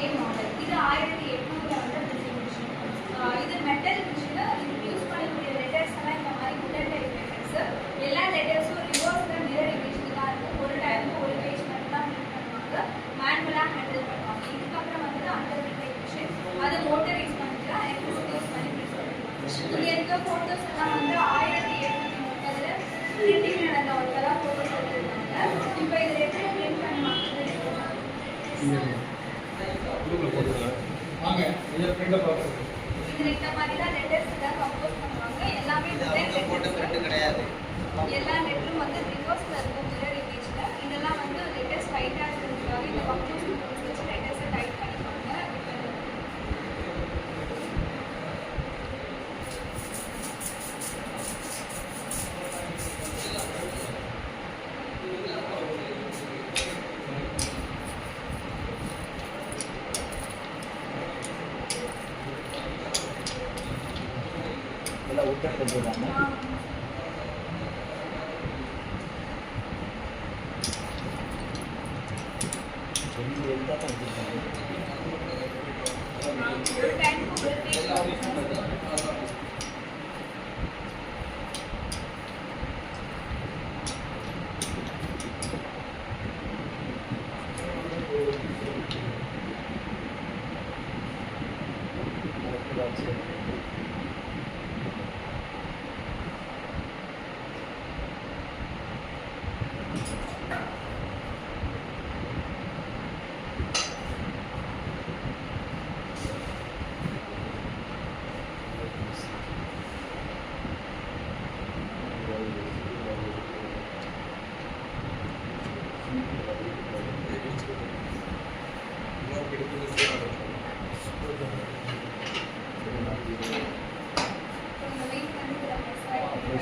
Same model இது ஆயிரத்தி எட்நூறுல வந்து பிரிண்டிங் மிஷின் இது மெட்டல் மிஷின் இது யூஸ் பண்ணக்கூடிய லெட்டர்ஸ் எல்லாம் இந்த மாதிரி புல்லட் டைப் லெட்டர்ஸ் எல்லா லெட்டர்ஸும் ரிவர்ஸ்ல மிரர் இமேஜ் தான் இருக்கும். ஒரு டைமுக்கு ஒரு பேஜ் மட்டும் தான் பிரிண்ட் பண்ணுவாங்க. மேனுவலா ஹேண்டில் பண்ணுவாங்க. இதுக்கப்புறம் வந்து அண்டர் டைப் மிஷின் அது மோட்டர் யூஸ் பண்ணிக்கலாம். எலக்ட்ரிசிட்டி யூஸ் பண்ணி print பண்ணுவாங்க இருக்க போட்டோஸ் எல்லாம் வந்து வாங்க இதை மாதிரி தான் லெட்டர்ஸ் எல்லாம் கம்போஸ் பண்ணுவாங்க. எல்லாமே டிசைன் ఇలా ఉత్తర చూడాలి ఎంత పంపిస్తాను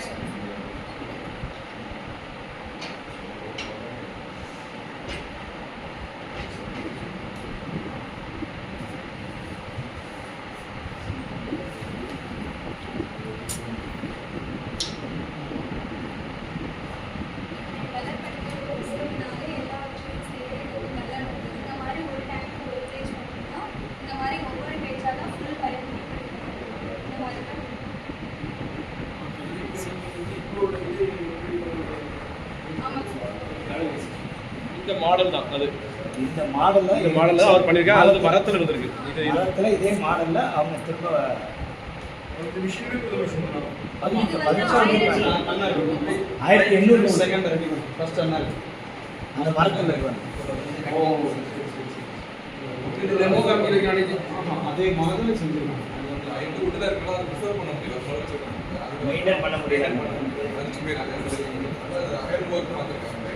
Thanks. இந்த மாடல் தான் அது. இந்த மாடலில் இந்த மாடல் தான் அவர் பண்ணியிருக்காரு அது வந்து மரத்தில் இருந்திருக்கு. இது இது மரத்தில் இதே மாடலில் அவங்க திரும்ப ஆயிரத்தி எண்ணூறு. செகண்ட் ரெடி ஃபர்ஸ்ட் என்ன அந்த மரத்தில் ஓ இது டெமோ ஆமாம் அதே மாதிரி செஞ்சிருக்காங்க மெயின்டைன் பண்ண முடியல. அஞ்சு பேர் அஞ்சு பேர். ஹேண்ட் ஒர்க் பார்த்துருக்காங்க.